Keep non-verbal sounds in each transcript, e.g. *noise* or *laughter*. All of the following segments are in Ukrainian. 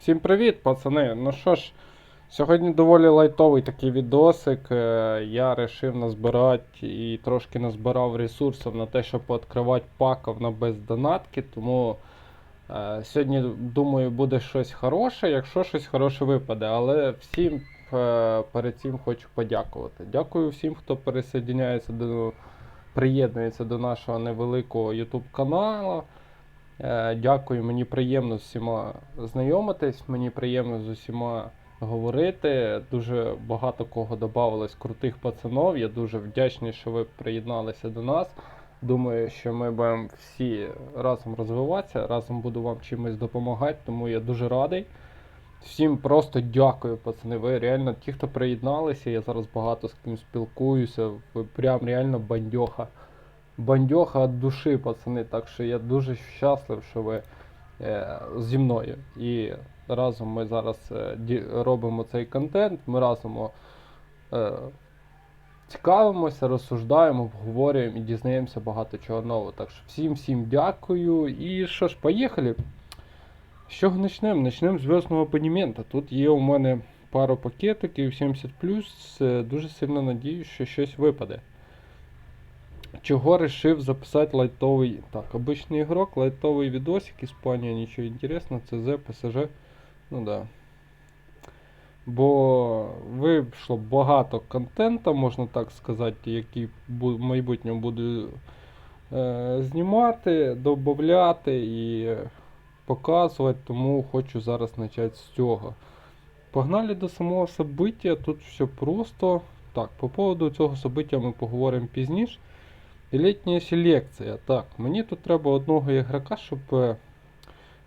Всім привіт, пацани. Ну що ж, сьогодні доволі лайтовий такий відосик. Е, Я вирішив назбирати і трошки назбирав ресурсів на те, щоб відкривати паків на бездонатки. Тому е, сьогодні, думаю, буде щось хороше, якщо щось хороше випаде. Але всім е, перед цим хочу подякувати. Дякую всім, хто пересоединяється до приєднується до нашого невеликого YouTube каналу. Е, Дякую, мені приємно з всіма знайомитись, мені приємно з усіма говорити. Дуже багато кого додавалось крутих пацанов. Я дуже вдячний, що ви приєдналися до нас. Думаю, що ми будемо всі разом розвиватися, разом буду вам чимось допомагати, тому я дуже радий. Всім просто дякую, пацани. Ви реально ті, хто приєдналися, я зараз багато з ким спілкуюся. Ви прям реально бандьоха. Бандьоха від душі, пацани. Так що я дуже щаслив, що ви е, зі мною. І разом ми зараз е, робимо цей контент. Ми разом е, цікавимося, розсуждаємо, обговорюємо і дізнаємося багато чого нового. Так що всім всім дякую. І що ж, поїхали. З чого почнемо? Почнемо з зв'язного абонемента. Тут є у мене пару пакетиків 70 Е, Дуже сильно надіюсь, що щось випаде. Чого решив записати лайтовий. Так, обичний ігрок, лайтовий відосик, Іспанія, нічого інтересного, ЦЗ, ПСЖ. Ну да. Бо вийшло багато контенту, можна так сказати, який в майбутньому буду е, знімати, додати і показувати, тому хочу зараз почати з цього. Погнали до самого собиття, тут все просто. Так, по поводу цього собиття ми поговоримо пізніше. Літня селекція. Так, мені тут треба одного ігрока, щоб е,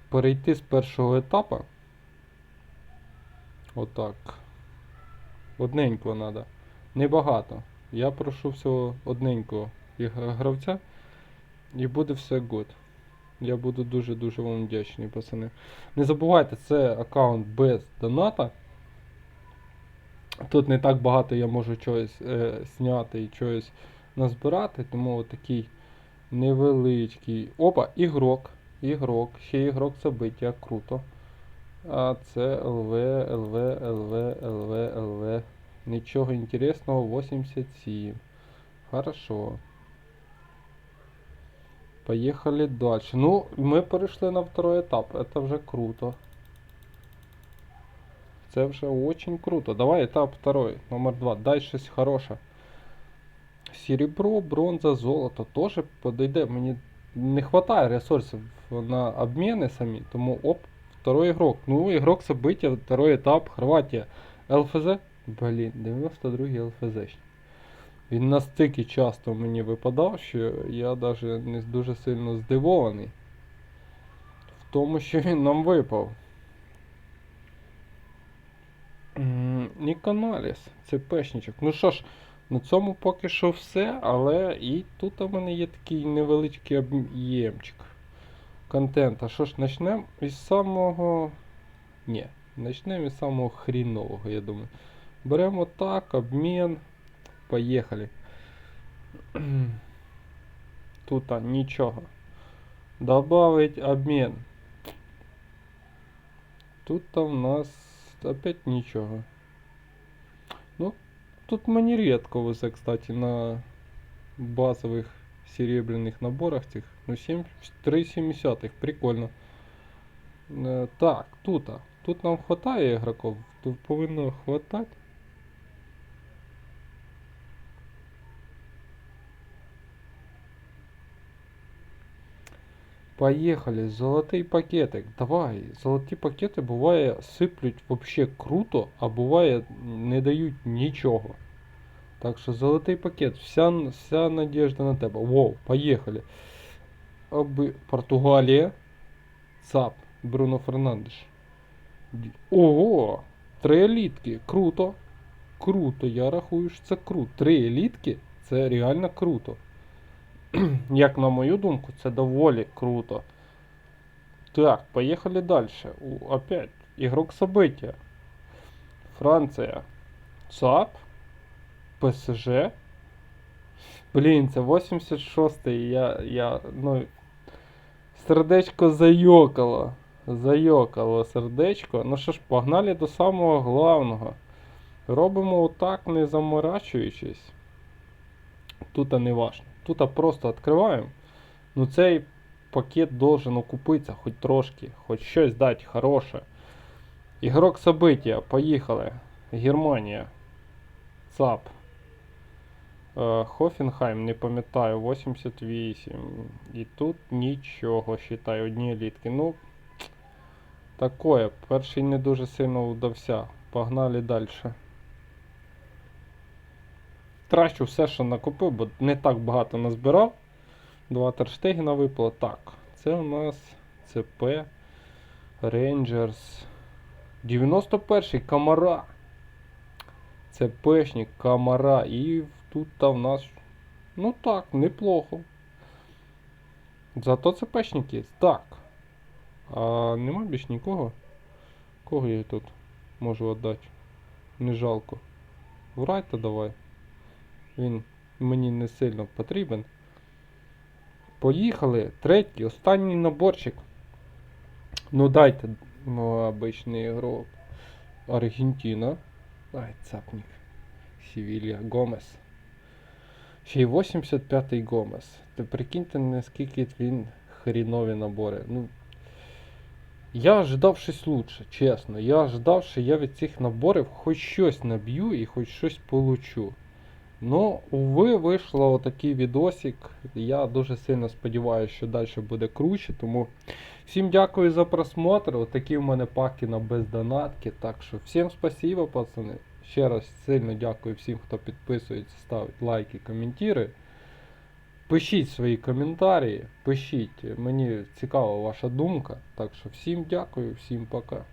перейти з першого етапу. Отак. Одненького треба. Небагато. Я прошу всього одненького гравця. І буде все гуд. Я буду дуже-дуже вам вдячний, пацани. Не забувайте, це аккаунт без доната. Тут не так багато я можу чогось е, зняти і чогось назбирати, тому отакий невеличкий. Опа, ігрок. Ігрок. Ще ігрок забиття, круто. А це ЛВ, ЛВ, ЛВ, ЛВ, ЛВ. Нічого інтересного, 87. Хорошо. Поїхали далі. Ну, ми перейшли на второй етап. Это вже круто. Це вже очень круто. Давай етап второй, номер 2. Дай щось хороше. Серебро, бронза, золото теж подойде. Мені не вистачає ресурсів на обміни самі. Тому оп, второй ігрок. Ну, ігрок события, второй етап, Хорватія. ЛФЗ? Блін, 92-й ЛФЗ. Він настільки часто мені випадав, що я навіть не дуже сильно здивований в тому, що він нам випав. М, Ніконаліс, це пешничок. Ну що ж, на цьому поки що все, але і тут у мене є такий невеличкий об'ємчик контента. Що ж, почнемо із самого. Ні, почнемо із самого хрінового, я думаю. Беремо так, обмін. Поїхали. *clears throat* Тут а, нічого. Добавить обмін. Тут в нас опять нічого. Тут везе, кстати, на базових серебряних наборах цих. Ну, 7, 3,70. Прикольно. Е, Так, тут. Тут нам хватає ігроків. Тут повинно хватати. Поехали, золотий пакетик. Давай, золоті пакети буває сиплють вообще круто, а буває не дають нічого. Так що золотий пакет, вся, вся надежда на тебе. Воу, поїхали. Оби... Португалія. ЦАП. Бруно Фернандеш. Ого! Три елітки. Круто. Круто, я рахую, що це круто. Три елітки це реально круто. *clears throat* Як на мою думку, це доволі круто. Так, поїхали далі. Опять, ігрок события. Франція. ЦАП. ПСЖ. Блін, це 86-й. Я, я, ну. Сердечко зайокало. Зайокало сердечко. Ну що ж, погнали до самого главного. Робимо отак, не заморачуючись. Тут не важно. Тут просто відкриваємо. Ну цей пакет должен окупитися хоч трошки, хоч щось дати хороше. Ігрок события, поїхали. Германія. ЦАП. Е, Хофенхайм, не пам'ятаю, 88. І тут нічого, считай, одні літки. Ну, такое. Перший не дуже сильно вдався. Погнали далі. Трачу все, що накупив, бо не так багато назбирав. Два терштегіна випало. Так, це у нас ЦП Rangers. 91-й Камара. Це пешник, Камара. І тут в нас. Ну так, неплохо. Зато це пешник є. Так. А нема більш нікого. Кого я тут можу віддати? Не жалко. Врайте давай. Він мені не сильно потрібен. Поїхали. Третій, останній наборчик. Ну дайте, ну, обичний ігрок. Аргентина. Ай, цапник. Севилья. Гомес. Ще й 85-й Гомес. Ти прикиньте, наскільки він хрінові набори. Ну, я ожидав щось лучше, чесно. Я ожидав, що я від цих наборів хоч щось наб'ю і хоч щось получу. Ну, уви, вийшло отакий відосик. Я дуже сильно сподіваюся, що далі буде круче. Тому всім дякую за просмотр. Отакі в мене паки на бездонатки. Так що всім спасибо, пацани. Ще раз сильно дякую всім, хто підписується, ставить лайки, коментує. Пишіть свої коментарі, пишіть. Мені цікава ваша думка. Так що всім дякую, всім пока.